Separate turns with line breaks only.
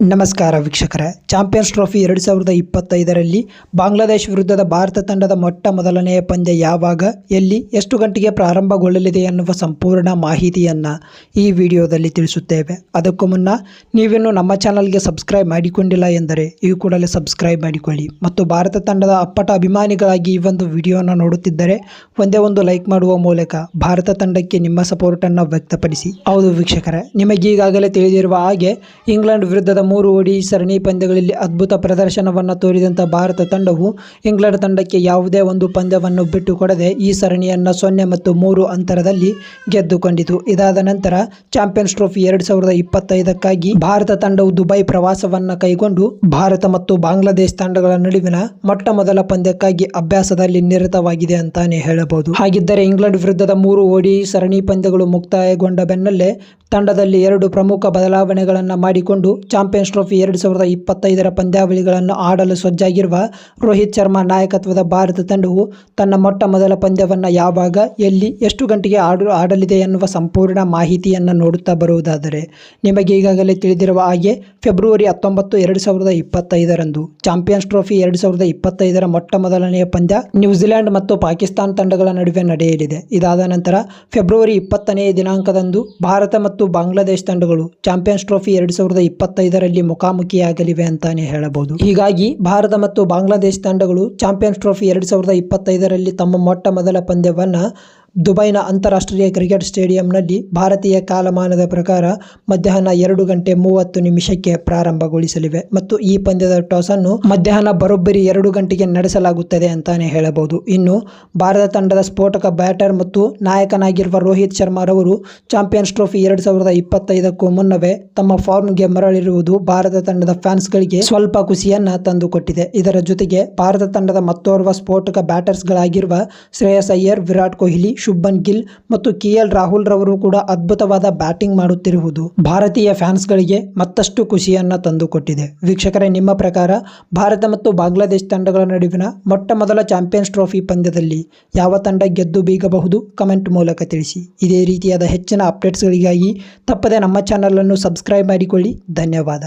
ನಮಸ್ಕಾರ ವೀಕ್ಷಕರೇ. Champions trophy ಎರಡು ಸಾವಿರದ ಇಪ್ಪತ್ತೈದರಲ್ಲಿ ಬಾಂಗ್ಲಾದೇಶ ವಿರುದ್ಧದ ಭಾರತ ತಂಡದ ಮೊಟ್ಟ ಮೊದಲನೆಯ ಪಂದ್ಯ ಯಾವಾಗ, ಎಲ್ಲಿ, ಎಷ್ಟು ಗಂಟೆಗೆ ಪ್ರಾರಂಭಗೊಳ್ಳಲಿದೆ ಎನ್ನುವ ಸಂಪೂರ್ಣ ಮಾಹಿತಿಯನ್ನು ಈ ವಿಡಿಯೋದಲ್ಲಿ ತಿಳಿಸುತ್ತೇವೆ. ಅದಕ್ಕೂ ಮುನ್ನ ನೀವಿನ್ನು ನಮ್ಮ ಚಾನಲ್ಗೆ ಸಬ್ಸ್ಕ್ರೈಬ್ ಮಾಡಿಕೊಂಡಿಲ್ಲ ಎಂದರೆ ಈ ಕೂಡಲೇ ಸಬ್ಸ್ಕ್ರೈಬ್ ಮಾಡಿಕೊಳ್ಳಿ. ಮತ್ತು ಭಾರತ ತಂಡದ ಅಪ್ಪಟ ಅಭಿಮಾನಿಗಳಾಗಿ ಈ ಒಂದು ವಿಡಿಯೋನ ನೋಡುತ್ತಿದ್ದರೆ ಒಂದೇ ಒಂದು ಲೈಕ್ ಮಾಡುವ ಮೂಲಕ ಭಾರತ ತಂಡಕ್ಕೆ ನಿಮ್ಮ ಸಪೋರ್ಟನ್ನು ವ್ಯಕ್ತಪಡಿಸಿ. ಹೌದು ವೀಕ್ಷಕರೇ ನಿಮಗೀಗಾಗಲೇ ತಿಳಿದಿರುವ ಹಾಗೆ ಇಂಗ್ಲೆಂಡ್ ವಿರುದ್ಧದ ಮೂರು ಓಡಿ ಸರಣಿ ಪಂದ್ಯಗಳಲ್ಲಿ ಅದ್ಭುತ ಪ್ರದರ್ಶನವನ್ನು ತೋರಿದಂಥ ಭಾರತ ತಂಡವು ಇಂಗ್ಲೆಂಡ್ ತಂಡಕ್ಕೆ ಯಾವುದೇ ಒಂದು ಪಂದ್ಯವನ್ನು ಬಿಟ್ಟುಕೊಡದೆ ಈ ಸರಣಿಯನ್ನು ಸೊನ್ನೆ ಮತ್ತು ಮೂರು ಅಂತರದಲ್ಲಿ ಗೆದ್ದುಕೊಂಡಿತು. ಇದಾದ ನಂತರ ಚಾಂಪಿಯನ್ಸ್ ಟ್ರೋಫಿ ಎರಡು ಸಾವಿರದ ಇಪ್ಪತ್ತೈದಕ್ಕಾಗಿ ಭಾರತ ತಂಡವು ದುಬೈ ಪ್ರವಾಸವನ್ನು ಕೈಗೊಂಡು ಭಾರತ ಮತ್ತು ಬಾಂಗ್ಲಾದೇಶ ತಂಡಗಳ ನಡುವಿನ ಮೊಟ್ಟ ಮೊದಲ ಪಂದ್ಯಕ್ಕಾಗಿ ಅಭ್ಯಾಸದಲ್ಲಿ ನಿರತವಾಗಿದೆ ಅಂತಾನೆ ಹೇಳಬಹುದು. ಹಾಗಿದ್ದರೆ ಇಂಗ್ಲೆಂಡ್ ವಿರುದ್ಧದ ಮೂರು ಓಡಿ ಸರಣಿ ಪಂದ್ಯಗಳು ಮುಕ್ತಾಯಗೊಂಡ ಬೆನ್ನಲ್ಲೇ ತಂಡದಲ್ಲಿ ಎರಡು ಪ್ರಮುಖ ಬದಲಾವಣೆಗಳನ್ನು ಮಾಡಿಕೊಂಡು ಚಾಂಪಿಯನ್ಸ್ ಟ್ರೋಫಿ ಎರಡು ಸಾವಿರದ ಇಪ್ಪತ್ತೈದರ ಪಂದ್ಯಾವಳಿಗಳನ್ನು ಆಡಲು ಸಜ್ಜಾಗಿರುವ ರೋಹಿತ್ ಶರ್ಮಾ ನಾಯಕತ್ವದ ಭಾರತ ತಂಡವು ತನ್ನ ಮೊಟ್ಟ ಮೊದಲ ಪಂದ್ಯವನ್ನು ಯಾವಾಗ, ಎಲ್ಲಿ, ಎಷ್ಟು ಗಂಟೆಗೆ ಆಡು, ಆಡಲಿದೆ ಎನ್ನುವ ಸಂಪೂರ್ಣ ಮಾಹಿತಿಯನ್ನು ನೋಡುತ್ತಾ ಬರುವುದಾದರೆ ನಿಮಗೆ ಈಗಾಗಲೇ ತಿಳಿದಿರುವ ಹಾಗೆ ಫೆಬ್ರವರಿ ಹತ್ತೊಂಬತ್ತು ಎರಡು ಸಾವಿರದ ಇಪ್ಪತ್ತೈದರಂದು ಚಾಂಪಿಯನ್ಸ್ ಟ್ರೋಫಿ ಎರಡು ಸಾವಿರದ ಇಪ್ಪತ್ತೈದರ ಮೊಟ್ಟ ಮೊದಲನೆಯ ಪಂದ್ಯ ನ್ಯೂಜಿಲೆಂಡ್ ಮತ್ತು ಪಾಕಿಸ್ತಾನ ತಂಡಗಳ ನಡುವೆ ನಡೆಯಲಿದೆ. ಇದಾದ ನಂತರ ಫೆಬ್ರವರಿ ಇಪ್ಪತ್ತನೆಯ ದಿನಾಂಕದಂದು ಭಾರತ ಮತ್ತು ಬಾಂಗ್ಲಾದೇಶ ತಂಡಗಳು ಚಾಂಪಿಯನ್ಸ್ ಟ್ರೋಫಿ ಎರಡು ಸಾವಿರದ ಇಪ್ಪತ್ತೈದರಲ್ಲಿ ಮುಖಾಮುಖಿಯಾಗಲಿವೆ ಅಂತಾನೆ ಹೇಳಬಹುದು. ಹೀಗಾಗಿ ಭಾರತ ಮತ್ತು ಬಾಂಗ್ಲಾದೇಶ ತಂಡಗಳು ಚಾಂಪಿಯನ್ಸ್ ಟ್ರೋಫಿ ಎರಡು ಸಾವಿರದ ಇಪ್ಪತ್ತೈದರಲ್ಲಿ ತಮ್ಮ ಮೊಟ್ಟ ಮೊದಲ ಪಂದ್ಯವನ್ನು ದುಬೈನ ಅಂತಾರಾಷ್ಟ್ರೀಯ ಕ್ರಿಕೆಟ್ ಸ್ಟೇಡಿಯಂನಲ್ಲಿ ಭಾರತೀಯ ಕಾಲಮಾನದ ಪ್ರಕಾರ ಮಧ್ಯಾಹ್ನ ಎರಡು ಗಂಟೆ ಮೂವತ್ತು ನಿಮಿಷಕ್ಕೆ ಪ್ರಾರಂಭಗೊಳಿಸಲಿವೆ ಮತ್ತು ಈ ಪಂದ್ಯದ ಟಾಸ್ ಅನ್ನು ಮಧ್ಯಾಹ್ನ ಬರೋಬ್ಬರಿ ಎರಡು ಗಂಟೆಗೆ ನಡೆಸಲಾಗುತ್ತದೆ ಅಂತಾನೆ ಹೇಳಬಹುದು. ಇನ್ನು, ಭಾರತ ತಂಡದ ಸ್ಫೋಟಕ ಬ್ಯಾಟರ್ ಮತ್ತು ನಾಯಕನಾಗಿರುವ ರೋಹಿತ್ ಶರ್ಮಾರವರು ಚಾಂಪಿಯನ್ಸ್ ಟ್ರೋಫಿ ಎರಡು ಸಾವಿರದ ಇಪ್ಪತ್ತೈದಕ್ಕೂ ಮುನ್ನವೇ ತಮ್ಮ ಫಾರ್ಮ್ಗೆ ಮರಳಿರುವುದು ಭಾರತ ತಂಡದ ಫ್ಯಾನ್ಸ್ಗಳಿಗೆ ಸ್ವಲ್ಪ ಖುಷಿಯನ್ನ ತಂದುಕೊಟ್ಟಿದೆ. ಇದರ ಜೊತೆಗೆ ಭಾರತ ತಂಡದ ಮತ್ತೋರ್ವ ಸ್ಫೋಟಕ ಬ್ಯಾಟರ್ಸ್ಗಳಾಗಿರುವ ಶ್ರೇಯಸ್ ಅಯ್ಯರ್, ವಿರಾಟ್ ಕೊಹ್ಲಿ ಶುಭನ್ ಗಿಲ್ ಮತ್ತು ಕೆ ಎಲ್ ರಾಹುಲ್ ರವರು ಕೂಡ ಅದ್ಭುತವಾದ ಬ್ಯಾಟಿಂಗ್ ಮಾಡುತ್ತಿರುವುದು ಭಾರತೀಯ ಫ್ಯಾನ್ಸ್ಗಳಿಗೆ ಮತ್ತಷ್ಟು ಖುಷಿಯನ್ನು ತಂದುಕೊಟ್ಟಿದೆ. ವೀಕ್ಷಕರೇ, ನಿಮ್ಮ ಪ್ರಕಾರ ಭಾರತ ಮತ್ತು ಬಾಂಗ್ಲಾದೇಶ ತಂಡಗಳ ನಡುವಿನ ಮೊಟ್ಟ ಮೊದಲ ಚಾಂಪಿಯನ್ಸ್ ಟ್ರೋಫಿ ಪಂದ್ಯದಲ್ಲಿ ಯಾವ ತಂಡ ಗೆದ್ದು ಬೀಗಬಹುದು? ಕಮೆಂಟ್ ಮೂಲಕ ತಿಳಿಸಿ. ಇದೇ ರೀತಿಯಾದ ಹೆಚ್ಚಿನ ಅಪ್ಡೇಟ್ಸ್ಗಳಿಗಾಗಿ ತಪ್ಪದೆ ನಮ್ಮ ಚಾನಲನ್ನು ಸಬ್ಸ್ಕ್ರೈಬ್ ಮಾಡಿಕೊಳ್ಳಿ. ಧನ್ಯವಾದ.